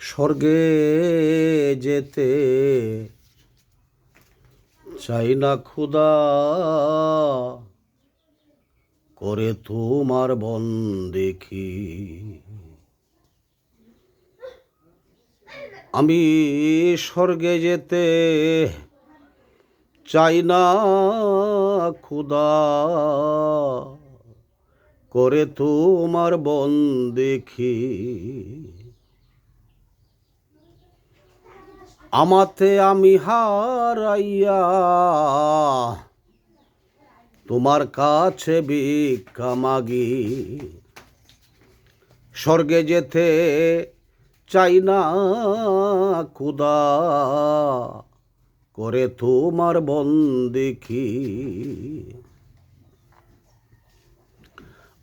স্বর্গে যেতে চাই না ক্ষুদা করে তোমার বন দেখি। আমি স্বর্গে যেতে চাই না ক্ষুদা করে তোমার বন দেখি। আমাতে আমি হারাইয়া তোমার কাছে ভিক্ষা মাগি। স্বর্গে যেতে চাই না খুদা করে তোমার বন্দিখি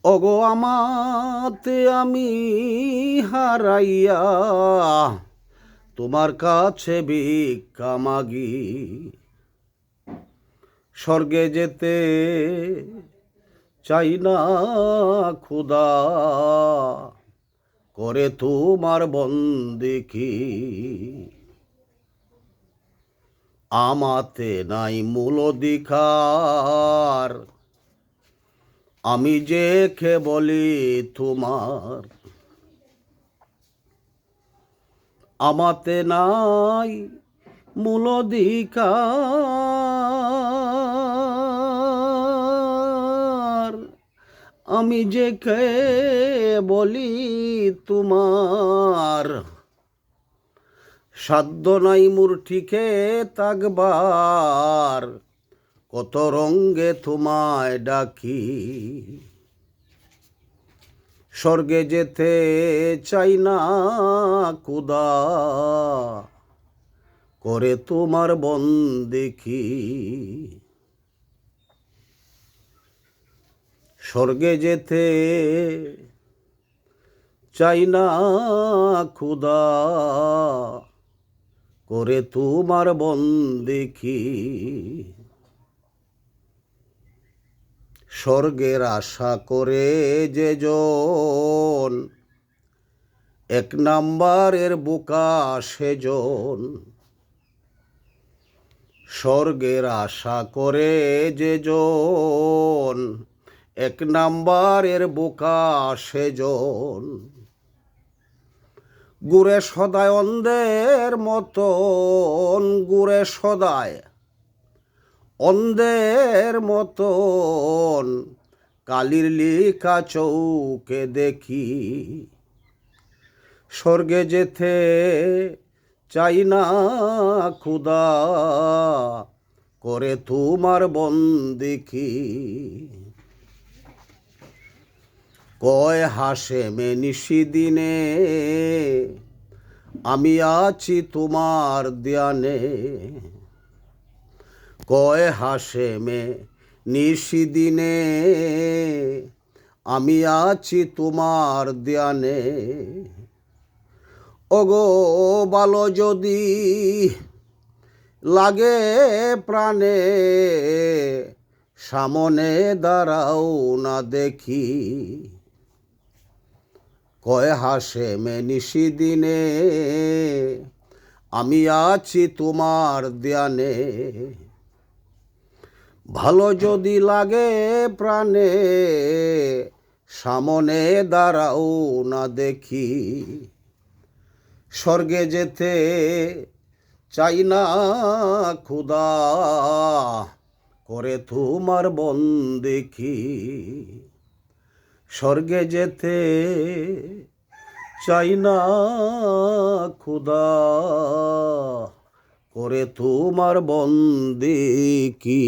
অগো আমাতে আমি হারাইয়া তোমার কাছে ভিক্ষা মাগি। স্বর্গে যেতে চাই না খুদা করে তোমার বন্দিকি। আমাতে নাই মূল অধিকার। আমি যে খে বলি তোমার আমাতে নাই মূলধিকার। আমি যে কে বলি তোমার? সাধ্য নাই মূর্তিকে তাকবার। কত রঙ্গে তোমায় ডাকি। স্বর্গে যেতে চাই না, কুদা। করে তোমার বন দেখি। স্বর্গে যেতে চাই না খুদা করে তোমার বন্দিখি স্বর্গের আশা করে যে জন এক নাম্বারের বোকা সেজন স্বর্গের আশা করে যে জন এক নাম্বারের বোকা সেজন গুড়ে সদায় অন্ধের মতন, গুড়ে সদায় অন্ধের মতন কালির লিখা চৌকে দেখি। স্বর্গে যেতে চাই না খুদা করে তোমার বন্দিকি। কয় হাসে মে নিশিদিনে আমি আছি তোমার ধ্যানে। কয় হাসে মে নিশিদিনে, আমি আছি তোমার ধ্যানে। ওগো বালো যদি লাগে প্রাণে, সামনে দাঁড়াও না দেখি। কয় হাসে মে নিশি দিনে আমি আছি তোমার ধ্যানে। ভালো যদি লাগে প্রাণে, সামনে দাঁড়াও না দেখি। স্বর্গে যেতে চাই না খুদা করে তোমার বন দেখি। স্বর্গে যেতে চাই না খুদা করে তোমার বন্দে কি